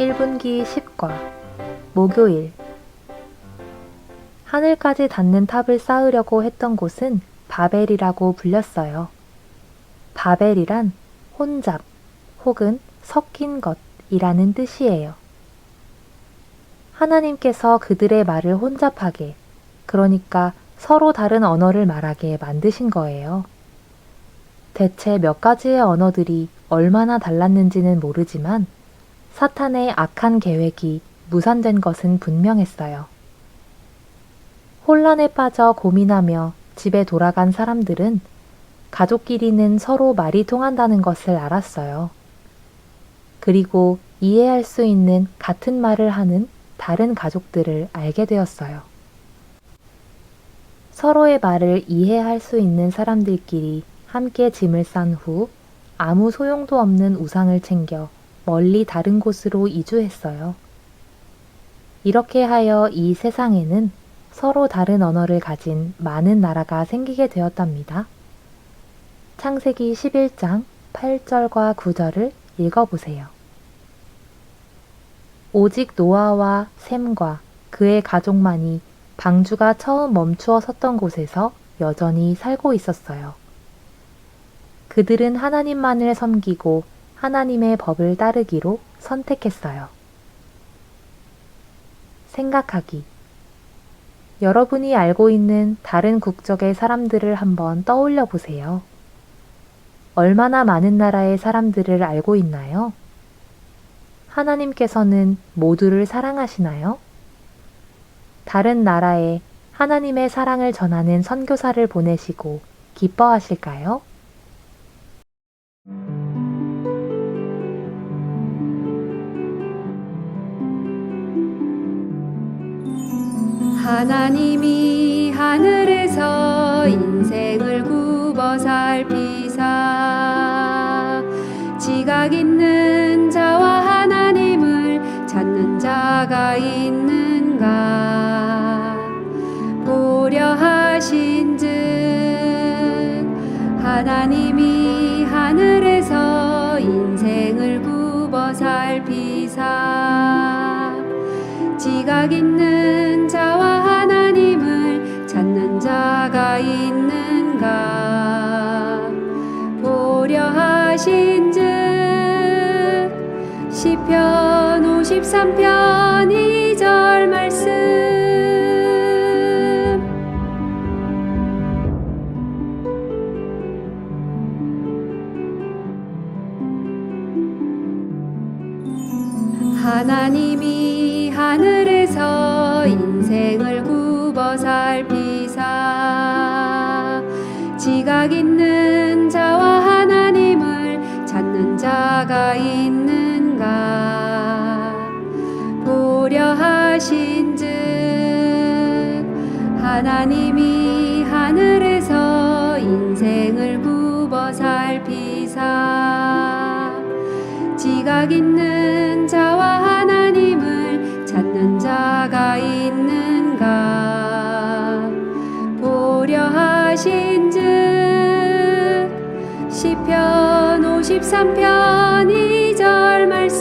1분기 10과 목요일 하늘까지 닿는 탑을 쌓으려고 했던 곳은 바벨이라고 불렸어요. 바벨이란 혼잡 혹은 섞인 것이라는 뜻이에요. 하나님께서 그들의 말을 혼잡하게, 그러니까 서로 다른 언어를 말하게 만드신 거예요. 대체 몇 가지의 언어들이 얼마나 달랐는지는 모르지만 사탄의 악한 계획이 무산된 것은 분명했어요. 혼란에 빠져 고민하며 집에 돌아간 사람들은 가족끼리는 서로 말이 통한다는 것을 알았어요. 그리고 이해할 수 있는 같은 말을 하는 다른 가족들을 알게 되었어요. 서로의 말을 이해할 수 있는 사람들끼리 함께 짐을 싼 후 아무 소용도 없는 우상을 챙겨 멀리 다른 곳으로 이주했어요. 이렇게 하여 이 세상에는 서로 다른 언어를 가진 많은 나라가 생기게 되었답니다. 창세기 11장 8절과 9절을 읽어보세요. 오직 노아와 샘과 그의 가족만이 방주가 처음 멈추어 섰던 곳에서 여전히 살고 있었어요. 그들은 하나님만을 섬기고 하나님의 법을 따르기로 선택했어요. 생각하기. 여러분이 알고 있는 다른 국적의 사람들을 한번 떠올려 보세요. 얼마나 많은 나라의 사람들을 알고 있나요? 하나님께서는 모두를 사랑하시나요? 다른 나라에 하나님의 사랑을 전하는 선교사를 보내시고 기뻐하실까요? 하나님이 하늘에서 인생을 굽어 살피사 지각 있는 자와 하나님을 찾는 자가 있는가? 보려 하신 즉 하나님이 하늘에서 인생을 굽어 살피사 지각 있는 자와 자가 있는가? 보려 하신즉 시편 53편 2절 말씀. 하나님이 하늘에서 인생을 굽어 살 지각 있는 자와 하나님을 찾는 자가 있는가? 보려 하신즉 하나님이 하늘에서 인생을 굽어 살피사 지각 있는 자와 하나님을 찾는 자가 있는가? 보려 하신즉 시편 53편 2절 말씀.